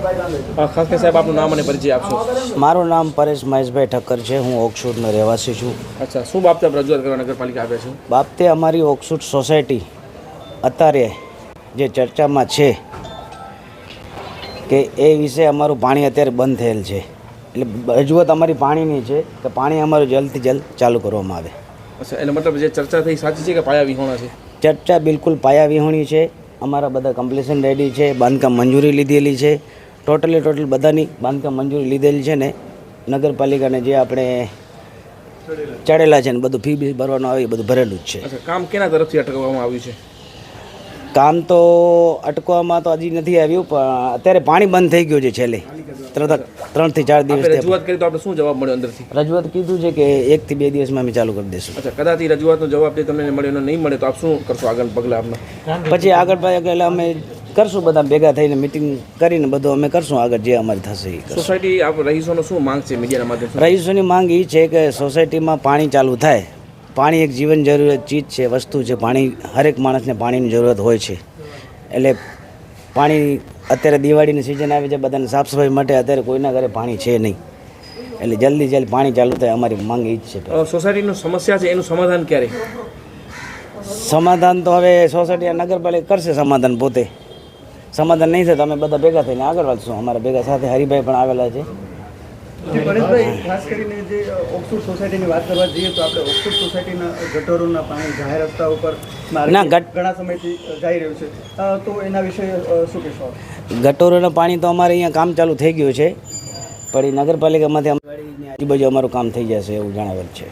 ખાસ સાહેબ આપનું નામ અને પરિચય આપશો. મારું નામ પરેશ મહેશભાઈ ઠક્કર છે. હું ઓકસુટનો રહેવાસી છું. અચ્છા શું બાબતે રજૂઆત કરવા નગરપાલિકા આવ્યા છે? બાબતે અમારી ઓકસુટ સોસાયટી અત્યારે જે ચર્ચામાં છે કે એ વિશે અમારું પાણી અત્યારે બંધ થયેલ છે. એટલે રજૂઆત અમારી પાણીની છે કે પાણી અમારું જલ્દથી જલ્દ ચાલુ કરવામાં આવે. અચ્છા એટલે મતલબ જે ચર્ચા થઈ સાચી છે કે પાયા વિહોણા છે? ચર્ચા બિલકુલ પાયા વિહોણી છે. અમારા બધા કમ્પ્લેશન રેડી છે. બાંધકામ મંજૂરી લીધેલી છે. ટોટલી ટોટલ બધાની બાંધકામ મંજૂરી લીધેલી છે ને નગરપાલિકાને જે આપણે ચડેલા છે ને બધું ફી બી ભરવાનું આવે એ બધું ભરેલું જ છે. કામ કેના તરફથી અટકાવવામાં આવ્યું છે? કામ તો અટકવામાં તો હજી નથી આવ્યું પણ અત્યારે પાણી બંધ થઈ ગયું છે છેલ્લે. ત્રણ ત્રણથી ચાર દિવસ રજૂઆત કરી તો આપણે શું જવાબ મળ્યો અંદરથી? રજૂઆત કીધું છે કે એકથી બે દિવસમાં અમે ચાલુ કરી દઈશું અચ્છા કદાચ રજૂઆતનો જવાબ જે તમને મળ્યો નહીં મળે તો આપ શું કરશો આગળ પગલા આપણે પછી આગળ એટલે અમે કરશું બધા ભેગા થઈને મિટિંગ કરીને બધું અમે કરશું આગળ જે અમારે થશે એ સોસાયટી આપ રહીશોનો શું માંગ છે મીડિયાના માધ્યમથી? રહીશોની માંગ એ છે કે સોસાયટીમાં પાણી ચાલુ થાય. પાણી એક જીવન જરૂરિયાત ચીજ છે વસ્તુ છે. પાણી હરેક માણસને પાણીની જરૂરત હોય છે. એટલે પાણી અત્યારે દિવાળીની સિઝન આવી છે બધાને સાફ સફાઈ માટે અત્યારે કોઈના ઘરે પાણી છે નહીં. એટલે જલ્દી જલ્દી પાણી ચાલુ થાય અમારી માંગ એ જ છે. સોસાયટીનું સમસ્યા છે એનું સમાધાન ક્યારે? સમાધાન તો હવે સોસાયટી નગરપાલિકા કરશે સમાધાન પોતે. સમાધાન નહીં થાય તો અમે બધા ભેગા થઈને આગળ વધશું અમારા ભેગા સાથે હરિભાઈ પણ આવેલા છે. પરેશભાઈ ખાસ કરીને જે ઓક્સફોર્ડ સોસાયટીની વાત કરવા જઈએ તો આપણે ઓક્સફોર્ડ સોસાયટીના ગટરોના પાણી જાહેર રસ્તા ઉપર ઘણા સમયથી જઈ રહ્યું છે. તો એના વિશે શું કહેશો આપ? પાણી તો અમારે અહીંયા કામ ચાલુ થઈ ગયું છે. પણ એ નગરપાલિકામાંથી અમારી આજુબાજુ અમારું કામ થઈ જશે એવું જણાવેલ છે.